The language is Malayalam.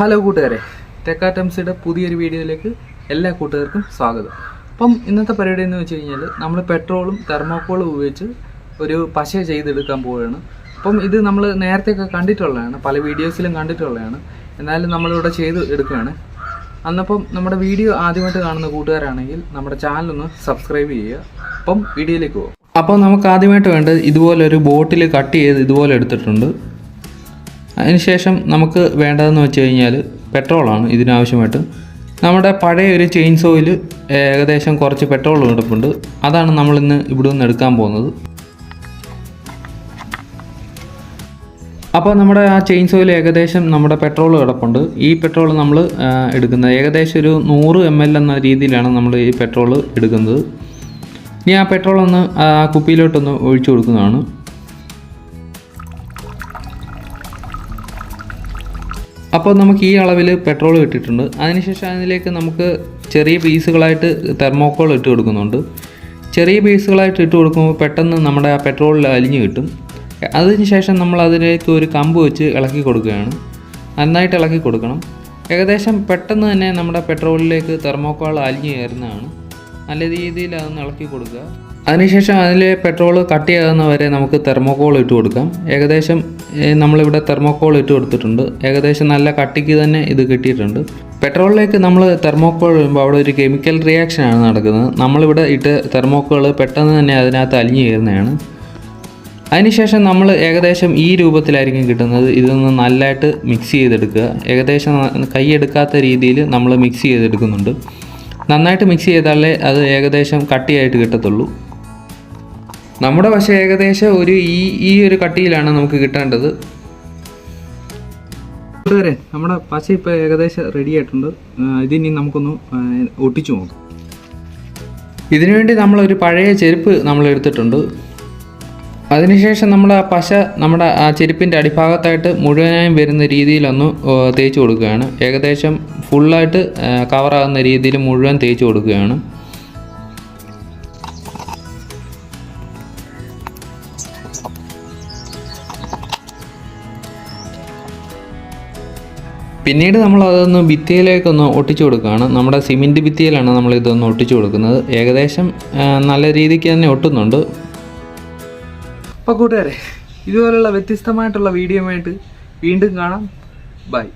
ഹലോ കൂട്ടുകാരെ ടെക്കാറ്റംസിയുടെ പുതിയൊരു വീഡിയോയിലേക്ക് എല്ലാ കൂട്ടുകാർക്കും സ്വാഗതം. അപ്പം ഇന്നത്തെ പരിപാടി എന്ന് വെച്ച് കഴിഞ്ഞാൽ നമ്മൾ പെട്രോളും തെർമോക്കോളും ഉപയോഗിച്ച് ഒരു പശ ചെയ്തെടുക്കാൻ പോവുകയാണ്. അപ്പം ഇത് നമ്മൾ നേരത്തെയൊക്കെ കണ്ടിട്ടുള്ളതാണ് പല വീഡിയോസിലും കണ്ടിട്ടുള്ളതാണ്. എന്നാലും നമ്മളിവിടെ ചെയ്ത് എടുക്കുകയാണ്. അന്നപ്പം നമ്മുടെ വീഡിയോ ആദ്യമായിട്ട് കാണുന്ന കൂട്ടുകാരാണെങ്കിൽ നമ്മുടെ ചാനലൊന്ന് സബ്സ്ക്രൈബ് ചെയ്യുക. അപ്പം വീഡിയോയിലേക്ക് പോകും അപ്പോൾ നമുക്ക് ആദ്യമായിട്ട് വേണ്ടത് ഇതുപോലൊരു ബോട്ടിൽ കട്ട് ചെയ്ത് ഇതുപോലെ എടുത്തിട്ടുണ്ട്. അതിനുശേഷം നമുക്ക് വേണ്ടതെന്ന് വെച്ച് കഴിഞ്ഞാൽ പെട്രോളാണ് ഇതിനാവശ്യമായിട്ട്. നമ്മുടെ പഴയ ഒരു ചെയിൻ സോയിൽ ഏകദേശം കുറച്ച് പെട്രോൾ കിടപ്പുണ്ട് അതാണ് നമ്മളിന്ന് ഇവിടെ നിന്ന് എടുക്കാൻ പോകുന്നത്. അപ്പോൾ നമ്മുടെ ആ ചെയിൻ സോയിൽ ഏകദേശം നമ്മുടെ പെട്രോൾ കിടപ്പുണ്ട്. ഈ പെട്രോൾ നമ്മൾ എടുക്കുന്നത് ഏകദേശം ഒരു നൂറ് എം എൽ എന്ന രീതിയിലാണ് നമ്മൾ ഈ പെട്രോൾ എടുക്കുന്നത്. ഇനി ആ പെട്രോൾ ഒന്ന് ആ കുപ്പിയിലോട്ടൊന്ന് ഒഴിച്ചു കൊടുക്കുന്നതാണ്. അപ്പോൾ നമുക്ക് ഈ അളവിൽ പെട്രോൾ ഇട്ടിട്ടുണ്ട് അതിനുശേഷം അതിലേക്ക് നമുക്ക് ചെറിയ പീസുകളായിട്ട് തെർമോക്കോൾ ഇട്ട് കൊടുക്കുന്നുണ്ട്. ചെറിയ പീസുകളായിട്ട് ഇട്ട് കൊടുക്കുമ്പോൾ പെട്ടെന്ന് നമ്മുടെ ആ പെട്രോളിൽ അലിഞ്ഞു കിട്ടും. അതിനുശേഷം നമ്മൾ അതിലേക്ക് ഒരു കമ്പ് വെച്ച് ഇളക്കി കൊടുക്കുകയാണ്. നന്നായിട്ട് ഇളക്കി കൊടുക്കണം. ഏകദേശം പെട്ടെന്ന് തന്നെ നമ്മുടെ പെട്രോളിലേക്ക് തെർമോക്കോൾ അലിഞ്ഞു കയറുന്നതാണ്. നല്ല രീതിയിൽ അതൊന്ന് ഇളക്കി കൊടുക്കുക. അതിനുശേഷം അതിൽ പെട്രോൾ കട്ട് വരെ നമുക്ക് തെർമോക്കോൾ ഇട്ട് കൊടുക്കാം. ഏകദേശം നമ്മളിവിടെ തെർമോക്കോൾ ഇട്ട് കൊടുത്തിട്ടുണ്ട്. ഏകദേശം നല്ല കട്ടിക്ക് തന്നെ ഇത് കിട്ടിയിട്ടുണ്ട്. പെട്രോളിലേക്ക് നമ്മൾ തെർമോക്കോൾ ഇടുമ്പോൾ അവിടെ ഒരു കെമിക്കൽ റിയാക്ഷനാണ് നടക്കുന്നത്. നമ്മളിവിടെ ഇട്ട് തെർമോക്കോൾ പെട്ടെന്ന് തന്നെ അതിനകത്ത് അലിഞ്ഞു കയറുന്നതാണ്. അതിനുശേഷം നമ്മൾ ഏകദേശം ഈ രൂപത്തിലായിരിക്കും കിട്ടുന്നത്. ഇതൊന്ന് നല്ലതായിട്ട് മിക്സ് ചെയ്തെടുക്കുക. ഏകദേശം കൈയെടുക്കാത്ത രീതിയിൽ നമ്മൾ മിക്സ് ചെയ്തെടുക്കുന്നുണ്ട്. നന്നായിട്ട് മിക്സ് ചെയ്താലേ അത് ഏകദേശം കട്ടിയായിട്ട് കിട്ടത്തുള്ളൂ. നമ്മുടെ വശം ഏകദേശം ഒരു ഈ ഈ ഒരു കട്ടിയിലാണ് നമുക്ക് കിട്ടേണ്ടത്. കൂട്ടുകാരെ നമ്മുടെ പശ ഇപ്പോൾ ഏകദേശം റെഡി ആയിട്ടുണ്ട്. ഇതിനി നമുക്കൊന്ന് ഒട്ടിച്ചു നോക്കാം. ഇതിനുവേണ്ടി നമ്മളൊരു പഴയ ചെരുപ്പ് നമ്മൾ എടുത്തിട്ടുണ്ട് അതിനുശേഷം നമ്മൾ ആ പശ നമ്മുടെ ആ ചെരുപ്പിന്റെ അടിഭാഗത്തായിട്ട് മുഴുവനായും വരുന്ന രീതിയിലൊന്ന് തേച്ച് കൊടുക്കുകയാണ്. ഏകദേശം ഫുള്ളായിട്ട് കവറാകുന്ന രീതിയിൽ മുഴുവൻ തേച്ച് കൊടുക്കുകയാണ്. പിന്നീട് നമ്മൾ അതൊന്ന് ഭിത്തിയിലേക്കൊന്ന് ഒട്ടിച്ചു കൊടുക്കുകയാണ്. നമ്മുടെ സിമെന്റ് ഭിത്തിയിലാണ് നമ്മൾ ഇതൊന്ന് ഒട്ടിച്ചു കൊടുക്കുന്നത്. ഏകദേശം നല്ല രീതിക്ക് തന്നെ ഒട്ടുന്നുണ്ട്. അപ്പോൾ കൂട്ടുകാരെ ഇതുപോലുള്ള വ്യത്യസ്തമായിട്ടുള്ള വീഡിയോ ആയിട്ട് വീണ്ടും കാണാം. ബൈ.